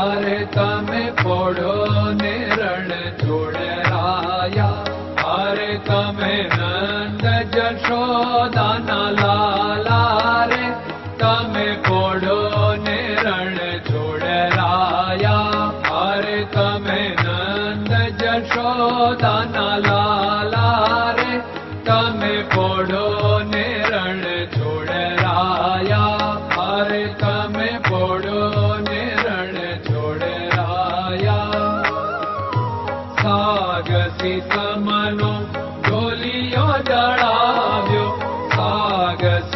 हारे तमें पोड़ो ने रण छोड़ाया हारे तमें नंद जशोदा न लाला रे तम पोड़ो ने रण छोड़ाया हारे तम नंद जशोदा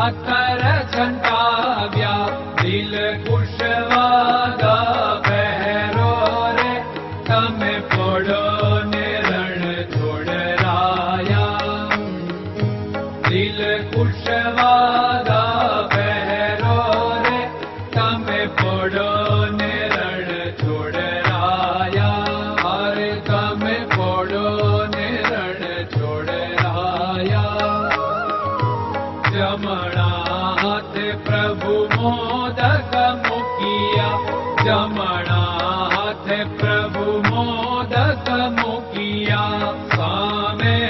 अकर्यालशवादा पडो निर्ण छोडराया दिल खुश कसमों किया सामे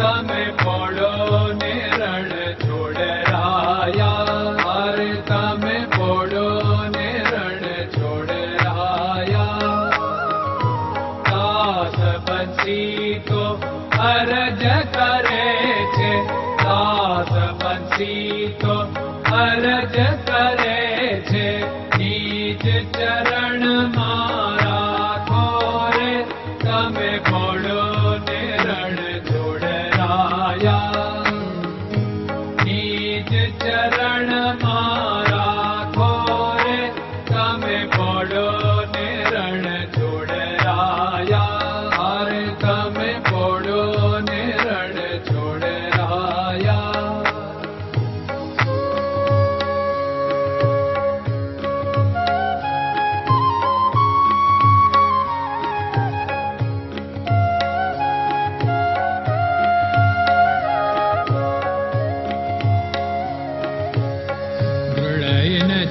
તમે પોડો ને રણ છોડરાયા અરે તમે પોડો ને રણ છોડરાયા દાસ બંસી તો અરજ કરે છે દાસ બંસી તો અરજ કરે છે નીચ ચરણ મારા ખોરે તમે પોડો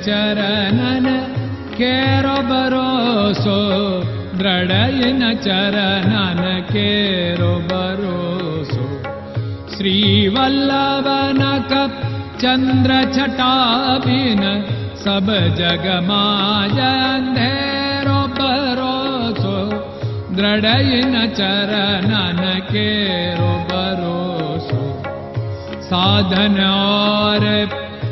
चरणन केरो भरोसो द्रडयन चरणन केरो भरोसो श्रीवल्लभ चन्द्र छटाभि सब जगमाजेरो भरोसो चरणन केरो भरोसो साधन और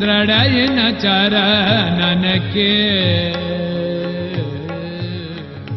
दृढयिन चरणन के